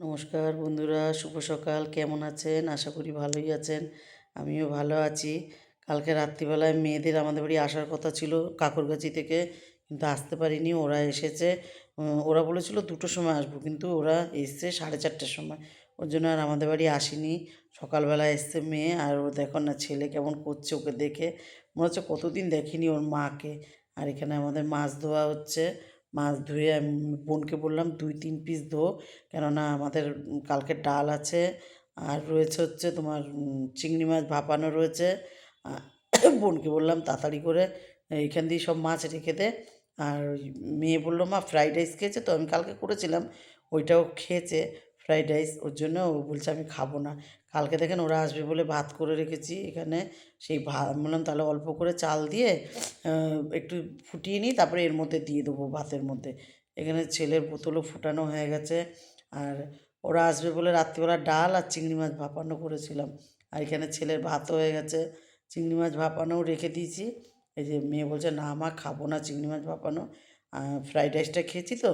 নমস্কার বন্ধুরা, শুভ সকাল। কেমন আছেন? আশা করি ভালোই আছেন। আমিও ভালো আছি। কালকে রাত্রিবেলায় মেয়েদের আমাদের বাড়ি আসার কথা ছিল কাকুরগাছি থেকে, কিন্তু আসতে পারিনি। ওরা এসেছে। ওরা বলেছিল দুটোর সময় আসব, কিন্তু ওরা এসছে সাড়ে চারটের সময়। ওর জন্য আর আমাদের বাড়ি আসেনি। সকালবেলা এসছে মেয়ে, আর ও দেখো না ছেলে কেমন করছে ওকে দেখে। মনে হচ্ছে কতদিন দেখিনি ওর মাকে। আর এখানে আমাদের মাছ ধোয়া হচ্ছে। মাছ ধুয়ে আমি বোনকে বললাম, দুই, তিন পিস ধো। কেননা আমাদের কালকে ডাল আছে। আর রয়েছে হচ্ছে তোমার চিংড়ি মাছ ভাপানো রয়েছে। বোনকে বললাম, তাড়াতাড়ি করে এইখান দিয়ে সব মাছ রেখে দে। আর মেয়ে বলল, মা ফ্রাইড রাইস খেয়েছে তো? আমি কালকে করেছিলাম, ওইটাও খেয়েছে ফ্রাইড রাইস ওর জন্য ও বলছে, আমি খাব না। কালকে দেখেন ওরা আসবে বলে ভাত করে রেখেছি। এখানে সেই ভাত বললাম তাহলে অল্প করে চাল দিয়ে একটু ফুটিয়ে নিই, তারপরে এর মধ্যে দিয়ে দেবো ভাতের মধ্যে। এখানে ছেলের বোতলও ফুটানো হয়ে গেছে। আর ওরা আসবে বলে রাত্রিবেলা ডাল আর চিংড়ি মাছ ভাপানো করেছিলাম। আর এখানে ছেলের ভাতও হয়ে গেছে। চিংড়ি মাছ ভাপানোও রেখে দিয়েছি। এই যে মেয়ে বলছে, না মা, খাব না চিংড়ি মাছ ভাপানো। ফ্রাইড রাইসটা খেয়েছি তো।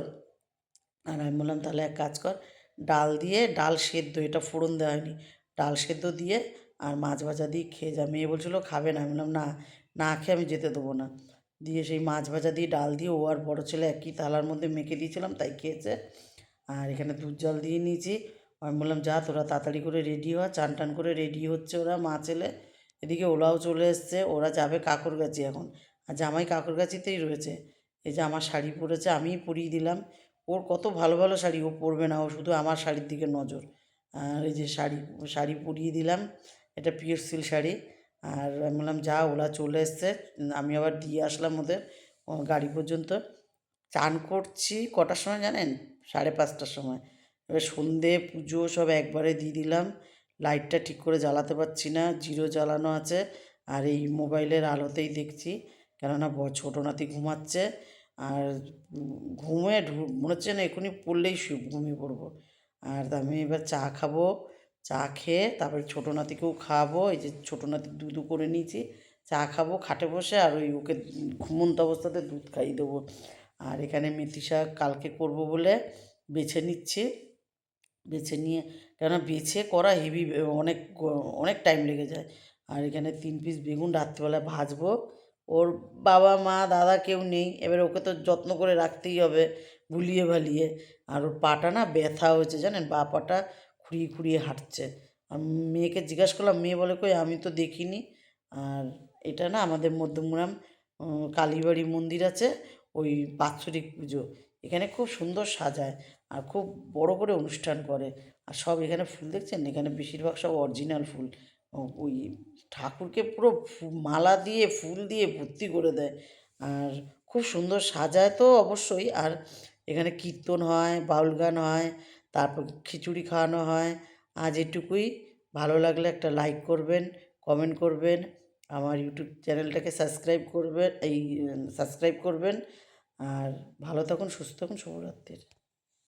আর আমি বললাম, তাহলে এক কাজ কর, ডাল দিয়ে ডাল সেদ্ধ, এটা ফোড়ন দেওয়া হয়নি। ডাল সেদ্ধ দিয়ে আর মাছ ভাজা দিয়ে খেয়ে যা। মেয়ে বলছিল, খাবে না। আমি বললাম, না না খেয়ে আমি যেতে দেবো না। দিয়ে সেই মাছ ভাজা দিয়ে ডাল দিয়ে ও আর বড়ো ছেলে একই থালার মধ্যে মেখে দিয়েছিলাম, তাই খেয়েছে। আর এখানে দুধ জল দিয়ে নিয়েছি। আমি বললাম, যা, তোরা তাড়াতাড়ি করে রেডি হ। চান টান করে রেডি হচ্ছে ওরা, মা ছেলে। এদিকে ওলাও চলে এসছে, ওরা যাবে কাকুরগাছি এখন। আর জামাই কাকুরগাছিতেই রয়েছে। এই যে আমার শাড়ি পরেছে, আমিই পরিয়ে দিলাম। ওর কত ভালো ভালো শাড়ি, ও পরবে না, ও শুধু আমার শাড়ির দিকে নজর। আর এই যে শাড়ি শাড়ি পরিয়ে দিলাম। এটা পিওর সিল্ক শাড়ি। আর আমি বললাম, যা ওলা চলে এসছে। আমি আবার দিয়ে আসলাম ওদের গাড়ি পর্যন্ত। চান করছি কটার সময় জানেন? সাড়ে পাঁচটার সময়। এবার সন্ধে, পুজো সব একবারে দিয়ে দিলাম। লাইটটা ঠিক করে জ্বালাতে পারছি না, জিরো জ্বালানো আছে। আর এই মোবাইলের আলোতেই দেখছি, কেননা ছোটো নাতি ঘুমাচ্ছে। আর ঘুমে ঢু- মনে হচ্ছে না এখনই পড়লেই ঘুমিয়ে পড়ব। আর আমি এবার চা খাব। চা খেয়ে তারপরে ছোটো নাতিকেও খাওয়াবো। এই যে ছোটো নাতি দুধও করে নিয়েছি। চা খাব, খাটে বসে আর ওই ওকে ঘুমন্ত অবস্থাতে দুধ খাইয়ে দেবো। আর এখানে মেথি শাক কালকে করব বলে বেছে নিচ্ছি। বেছে নিয়ে, কেননা বেছে করা হেভি অনেক অনেক টাইম লেগে যায়। আর এখানে তিন পিস বেগুন রাত্রিবেলায় ভাজবো। ওর বাবা, মা, দাদা কেউ নেই। এবার ওকে তো যত্ন করে রাখতেই হবে। ভুলিয়ে ভালিয়ে। আর ওর পাটা না ব্যথা হয়েছে, জানেন? বা পাটা খুঁড়িয়ে খুঁড়িয়ে হাঁটছে। আর মেয়েকে জিজ্ঞাসা করলাম, মেয়ে বলে কই? আমি তো দেখিনি। আর এটা না আমাদের মধ্যমগ্রাম কালীবাড়ি মন্দির আছে, ওই বাৎসরিক পুজো। এখানে খুব সুন্দর সাজায় আর খুব বড় করে অনুষ্ঠান করে। আর সব এখানে ফুল দেখছেন? এখানে বেশিরভাগ সব অরিজিনাল ফুল। ওই ঠাকুরকে পুরো মালা দিয়ে, ফুল দিয়ে ভর্তি করে দেয়। আর খুব সুন্দর সাজায় তো অবশ্যই। আর এখানে কীর্তন হয়, বাউল গান হয়, তারপর খিচুড়ি খাওয়ানো হয়। আজ এটুকুই। ভালো লাগলে একটা লাইক করবেন কমেন্ট করবেন, আমার ইউটিউব চ্যানেলটাকে সাবস্ক্রাইব করবেন, এই সাবস্ক্রাইব করবেন। আর ভালো থাকুন, সুস্থ থাকুন শুভরাত্রির